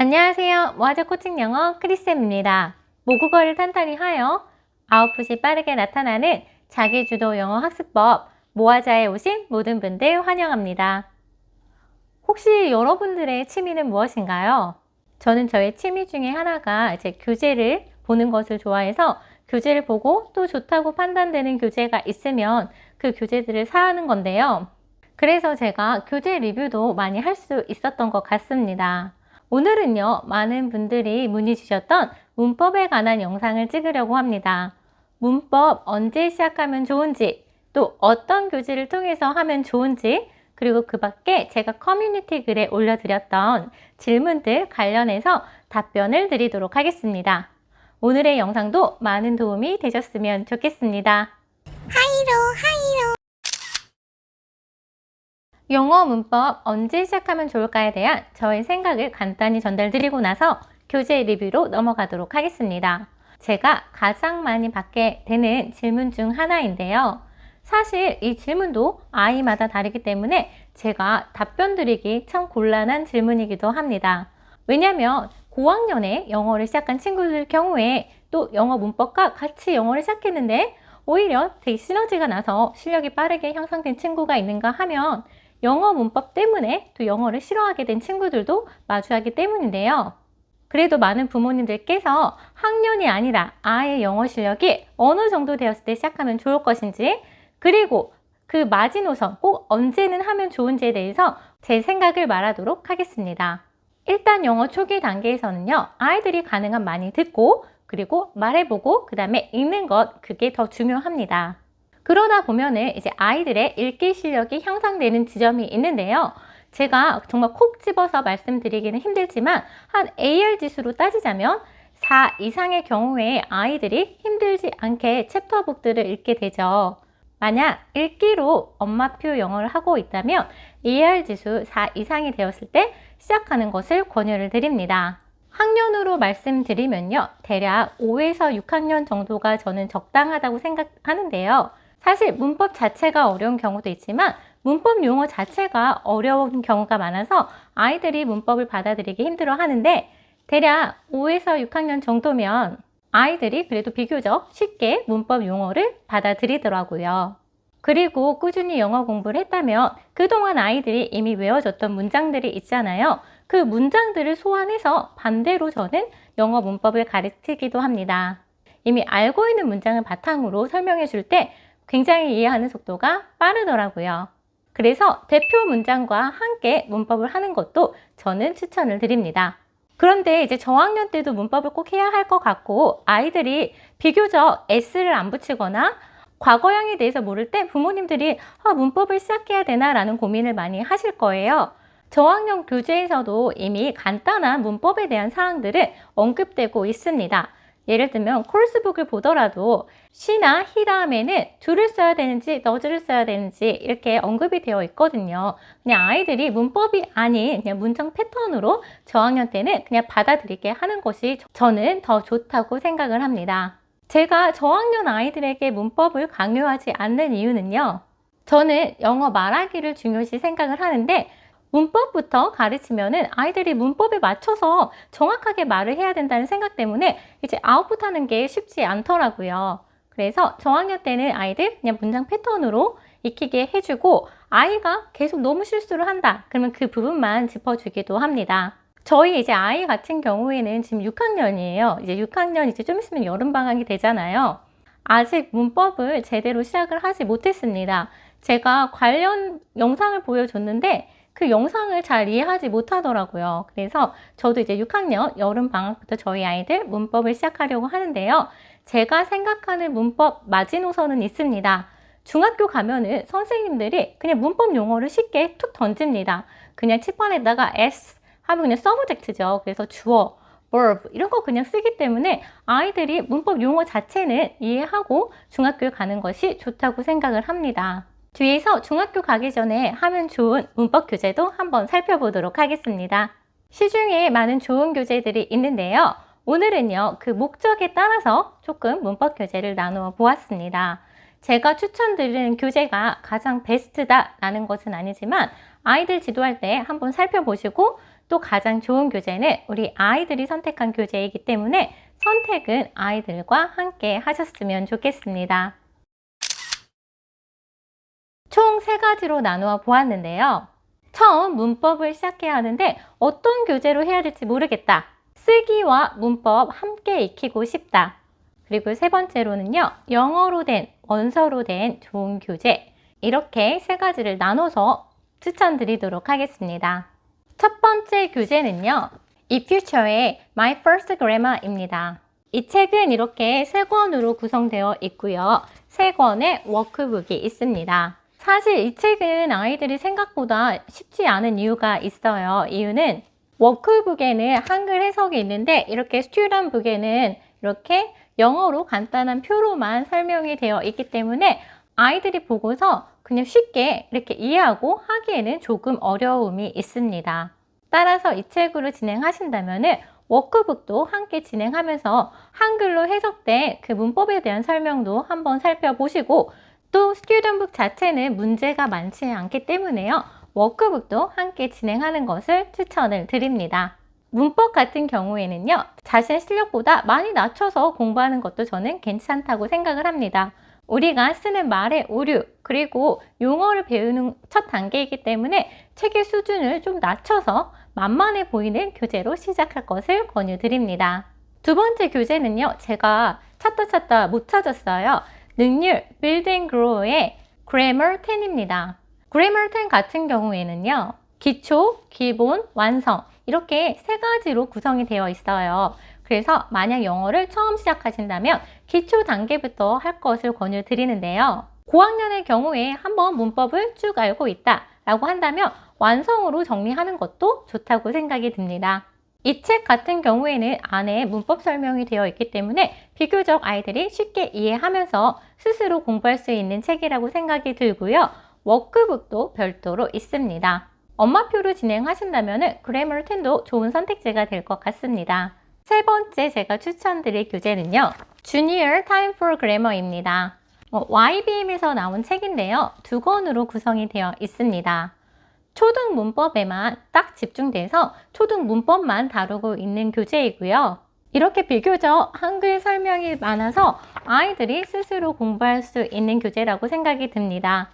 안녕하세요. 모아제 코칭 영어 크리쌤입니다. 모국어를 탄탄히 하여 아웃풋이 빠르게 나타나는 자기주도 영어 학습법 모아자에 오신 모든 분들 환영합니다. 혹시 여러분들의 취미는 무엇인가요? 저는 저의 취미 중에 하나가 이제 교재를 보는 것을 좋아해서 교재를 보고 또 좋다고 판단되는 교재가 있으면 그 교재들을 사하는 건데요. 그래서 제가 교재 리뷰도 많이 할 수 있었던 것 같습니다. 오늘은요, 많은 분들이 문의 주셨던 문법에 관한 영상을 찍으려고 합니다. 문법 언제 시작하면 좋은지, 또 어떤 교재를 통해서 하면 좋은지, 그리고 그 밖에 제가 커뮤니티 글에 올려드렸던 질문들 관련해서 답변을 드리도록 하겠습니다. 오늘의 영상도 많은 도움이 되셨으면 좋겠습니다. 영어 문법 언제 시작하면 좋을까에 대한 저의 생각을 간단히 전달드리고 나서 교재 리뷰로 넘어가도록 하겠습니다. 제가 가장 많이 받게 되는 질문 중 하나인데요. 사실 이 질문도 아이마다 다르기 때문에 제가 답변 드리기 참 곤란한 질문이기도 합니다. 왜냐하면 고학년에 영어를 시작한 친구들 경우에 또 영어 문법과 같이 영어를 시작했는데 오히려 되게 시너지가 나서 실력이 빠르게 향상된 친구가 있는가 하면 영어 문법 때문에 또 영어를 싫어하게 된 친구들도 마주하기 때문인데요. 그래도 많은 부모님들께서 학년이 아니라 아이의 영어 실력이 어느 정도 되었을 때 시작하면 좋을 것인지 그리고 그 마지노선 꼭 언제는 하면 좋은지에 대해서 제 생각을 말하도록 하겠습니다. 일단 영어 초기 단계에서는요, 아이들이 가능한 많이 듣고, 그리고 말해보고, 그 다음에 읽는 것, 그게 더 중요합니다. 그러다 보면은 이제 아이들의 읽기 실력이 향상되는 지점이 있는데요. 제가 정말 콕 집어서 말씀드리기는 힘들지만, 한 AR 지수로 따지자면, 4 이상의 경우에 아이들이 힘들지 않게 챕터북들을 읽게 되죠. 만약 읽기로 엄마표 영어를 하고 있다면 AR 지수 4 이상이 되었을 때 시작하는 것을 권유를 드립니다. 학년으로 말씀드리면요. 대략 5에서 6학년 정도가 저는 적당하다고 생각하는데요. 사실 문법 자체가 어려운 경우도 있지만 문법 용어 자체가 어려운 경우가 많아서 아이들이 문법을 받아들이기 힘들어 하는데 대략 5에서 6학년 정도면 아이들이 그래도 비교적 쉽게 문법 용어를 받아들이더라고요. 그리고 꾸준히 영어 공부를 했다면 그동안 아이들이 이미 외워졌던 문장들이 있잖아요. 그 문장들을 소환해서 반대로 저는 영어 문법을 가르치기도 합니다. 이미 알고 있는 문장을 바탕으로 설명해 줄 때 굉장히 이해하는 속도가 빠르더라고요. 그래서 대표 문장과 함께 문법을 하는 것도 저는 추천을 드립니다. 그런데 이제 저학년 때도 문법을 꼭 해야 할 것 같고 아이들이 비교적 S를 안 붙이거나 과거형에 대해서 모를 때 부모님들이 아, 문법을 시작해야 되나 라는 고민을 많이 하실 거예요. 저학년 교재에서도 이미 간단한 문법에 대한 사항들은 언급되고 있습니다. 예를 들면 코र्스북을 보더라도 she나 he 다음에는 do를 써야 되는지 does를 써야 되는지 이렇게 언급이 되어 있거든요. 그냥 아이들이 문법이 아닌 그냥 문장 패턴으로 저학년 때는 그냥 받아들이게 하는 것이 저는 더 좋다고 생각을 합니다. 제가 저학년 아이들에게 문법을 강요하지 않는 이유는요. 저는 영어 말하기를 중요시 생각을 하는데 문법부터 가르치면은 아이들이 문법에 맞춰서 정확하게 말을 해야 된다는 생각 때문에 이제 아웃풋 하는 게 쉽지 않더라고요. 그래서 저학년 때는 아이들 그냥 문장 패턴으로 익히게 해주고 아이가 계속 너무 실수를 한다. 그러면 그 부분만 짚어주기도 합니다. 저희 이제 아이 같은 경우에는 지금 6학년이에요. 이제 6학년 이제 좀 있으면 여름방학이 되잖아요. 아직 문법을 제대로 시작을 하지 못했습니다. 제가 관련 영상을 보여줬는데 그 영상을 잘 이해하지 못하더라고요. 그래서 저도 이제 6학년 여름 방학부터 저희 아이들 문법을 시작하려고 하는데요. 제가 생각하는 문법 마지노선은 있습니다. 중학교 가면은 선생님들이 그냥 문법 용어를 쉽게 툭 던집니다. 그냥 칠판에다가 S 하면 그냥 서브젝트죠. 그래서 주어, verb 이런 거 그냥 쓰기 때문에 아이들이 문법 용어 자체는 이해하고 중학교에 가는 것이 좋다고 생각을 합니다. 뒤에서 중학교 가기 전에 하면 좋은 문법 교재도 한번 살펴보도록 하겠습니다. 시중에 많은 좋은 교재들이 있는데요. 오늘은요, 그 목적에 따라서 조금 문법 교재를 나누어 보았습니다. 제가 추천드리는 교재가 가장 베스트다라는 것은 아니지만 아이들 지도할 때 한번 살펴보시고 또 가장 좋은 교재는 우리 아이들이 선택한 교재이기 때문에 선택은 아이들과 함께 하셨으면 좋겠습니다. 총 세 가지로 나누어 보았는데요. 처음 문법을 시작해야 하는데 어떤 교재로 해야 될지 모르겠다. 쓰기와 문법 함께 익히고 싶다. 그리고 세 번째로는요, 영어로 된, 원서로 된 좋은 교재. 이렇게 세 가지를 나눠서 추천드리도록 하겠습니다. 첫 번째 교재는요, 이 퓨처의 My First Grammar입니다. 이 책은 이렇게 세 권으로 구성되어 있고요. 세 권의 워크북이 있습니다. 사실 이 책은 아이들이 생각보다 쉽지 않은 이유가 있어요. 이유는 워크북에는 한글 해석이 있는데 이렇게 스튜던북에는 이렇게 영어로 간단한 표로만 설명이 되어 있기 때문에 아이들이 보고서 그냥 쉽게 이렇게 이해하고 하기에는 조금 어려움이 있습니다. 따라서 이 책으로 진행하신다면 워크북도 함께 진행하면서 한글로 해석된 그 문법에 대한 설명도 한번 살펴보시고 또 스튜던북 자체는 문제가 많지 않기 때문에요. 워크북도 함께 진행하는 것을 추천을 드립니다. 문법 같은 경우에는요, 자신의 실력보다 많이 낮춰서 공부하는 것도 저는 괜찮다고 생각을 합니다. 우리가 쓰는 말의 오류, 그리고 용어를 배우는 첫 단계이기 때문에 책의 수준을 좀 낮춰서 만만해 보이는 교재로 시작할 것을 권유드립니다. 두 번째 교재는요, 제가 찾다 찾다 못 찾았어요. 능률 and Grow의 Grammar 10입니다. Grammar 10 같은 경우에는요. 기초, 기본, 완성 이렇게 세 가지로 구성이 되어 있어요. 그래서 만약 영어를 처음 시작하신다면 기초 단계부터 할 것을 권유드리는데요. 고학년의 경우에 한번 문법을 쭉 알고 있다 라고 한다면 완성으로 정리하는 것도 좋다고 생각이 듭니다. 이 책 같은 경우에는 안에 문법 설명이 되어 있기 때문에 비교적 아이들이 쉽게 이해하면서 스스로 공부할 수 있는 책이라고 생각이 들고요. 워크북도 별도로 있습니다. 엄마표로 진행하신다면 그래머를 10도 좋은 선택지가 될 것 같습니다. 세 번째 제가 추천드릴 교재는요. Junior Time for Grammar입니다. 어, YBM에서 나온 책인데요. 두 권으로 구성이 되어 있습니다. 초등 문법에만 딱 집중돼서 초등 문법만 다루고 있는 교재이고요. 이렇게 비교적 한글 설명이 많아서 아이들이 스스로 공부할 수 있는 교재라고 생각이 듭니다.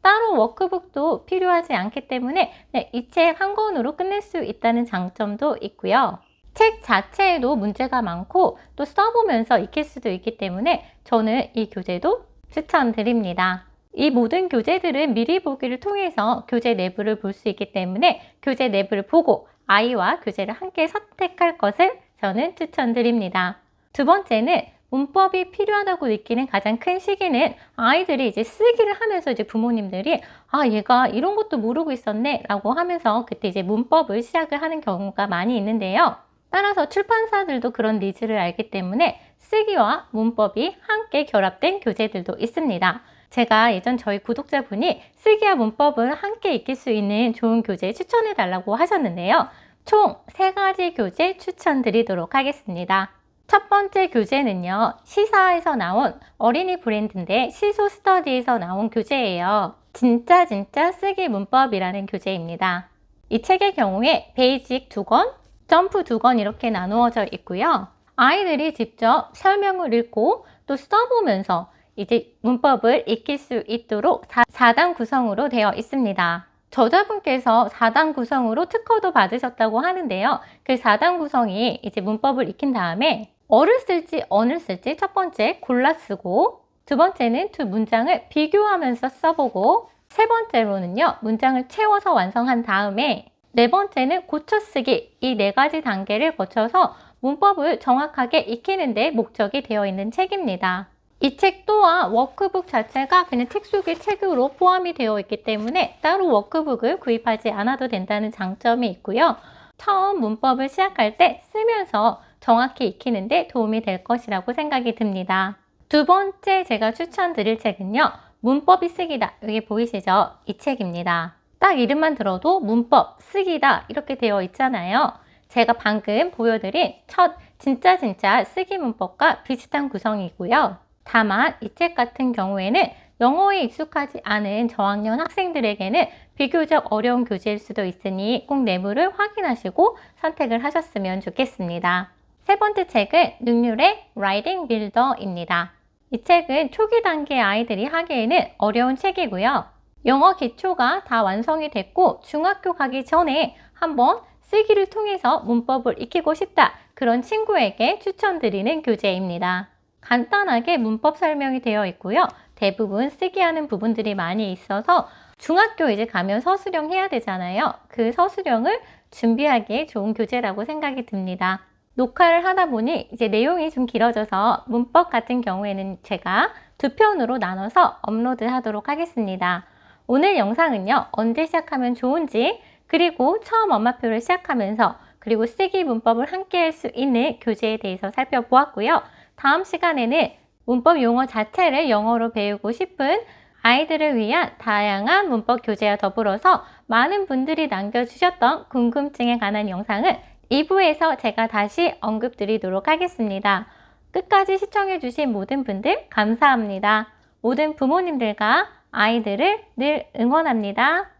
따로 워크북도 필요하지 않기 때문에 네, 이책 한 권으로 끝낼 수 있다는 장점도 있고요. 책 자체에도 문제가 많고 또 써보면서 익힐 수도 있기 때문에 저는 이 교재도 추천드립니다. 이 모든 교재들은 미리 보기를 통해서 교재 내부를 볼 수 있기 때문에 교재 내부를 보고 아이와 교재를 함께 선택할 것을 저는 추천드립니다. 두 번째는 문법이 필요하다고 느끼는 가장 큰 시기는 아이들이 이제 쓰기를 하면서 이제 부모님들이 아 얘가 이런 것도 모르고 있었네 라고 하면서 그때 이제 문법을 시작을 하는 경우가 많이 있는데요. 따라서 출판사들도 그런 니즈를 알기 때문에 쓰기와 문법이 함께 결합된 교재들도 있습니다. 제가 예전 저희 구독자분이 쓰기와 문법을 함께 익힐 수 있는 좋은 교재 추천해 달라고 하셨는데요. 총 세가지 교재 추천드리도록 하겠습니다. 첫 번째 교재는요, 시사에서 나온 어린이 브랜드인데 시소 스터디에서 나온 교재예요. 진짜 진짜 쓰기 문법이라는 교재입니다. 이 책의 경우에 베이직 두 권, 점프 두 권 이렇게 나누어져 있고요. 아이들이 직접 설명을 읽고 또 써보면서 이제 문법을 익힐 수 있도록 4단 구성으로 되어 있습니다. 저자분께서 4단 구성으로 특허도 받으셨다고 하는데요. 그 4단 구성이 이제 문법을 익힌 다음에 어를 쓸지 언을 쓸지 첫 번째 골라 쓰고 두 번째는 두 문장을 비교하면서 써보고 세 번째로는요 문장을 채워서 완성한 다음에 네 번째는 고쳐쓰기 이 네 가지 단계를 거쳐서 문법을 정확하게 익히는 데 목적이 되어 있는 책입니다. 이 책 또한 워크북 자체가 그냥 책 속의 책으로 포함이 되어 있기 때문에 따로 워크북을 구입하지 않아도 된다는 장점이 있고요. 처음 문법을 시작할 때 쓰면서 정확히 익히는데 도움이 될 것이라고 생각이 듭니다. 두 번째 제가 추천드릴 책은요. 문법이 쓰기다. 여기 보이시죠? 이 책입니다. 딱 이름만 들어도 문법, 쓰기다 이렇게 되어 있잖아요. 제가 방금 보여드린 첫 진짜 진짜 쓰기 문법과 비슷한 구성이고요. 다만 이 책 같은 경우에는 영어에 익숙하지 않은 저학년 학생들에게는 비교적 어려운 교재일 수도 있으니 꼭 내부를 확인하시고 선택을 하셨으면 좋겠습니다. 세 번째 책은 능률의 라이딩 빌더입니다. 이 책은 초기 단계 아이들이 하기에는 어려운 책이고요. 영어 기초가 다 완성이 됐고 중학교 가기 전에 한번 쓰기를 통해서 문법을 익히고 싶다. 그런 친구에게 추천드리는 교재입니다. 간단하게 문법 설명이 되어 있고요. 대부분 쓰기 하는 부분들이 많이 있어서 중학교 이제 가면 서술형 해야 되잖아요. 그 서술형을 준비하기에 좋은 교재라고 생각이 듭니다. 녹화를 하다 보니 이제 내용이 좀 길어져서 문법 같은 경우에는 제가 두 편으로 나눠서 업로드 하도록 하겠습니다. 오늘 영상은요, 언제 시작하면 좋은지, 그리고 처음 엄마표를 시작하면서, 그리고 쓰기 문법을 함께 할 수 있는 교재에 대해서 살펴보았고요. 다음 시간에는 문법 용어 자체를 영어로 배우고 싶은 아이들을 위한 다양한 문법 교재와 더불어서 많은 분들이 남겨주셨던 궁금증에 관한 영상은 2부에서 제가 다시 언급드리도록 하겠습니다. 끝까지 시청해주신 모든 분들 감사합니다. 모든 부모님들과 아이들을 늘 응원합니다.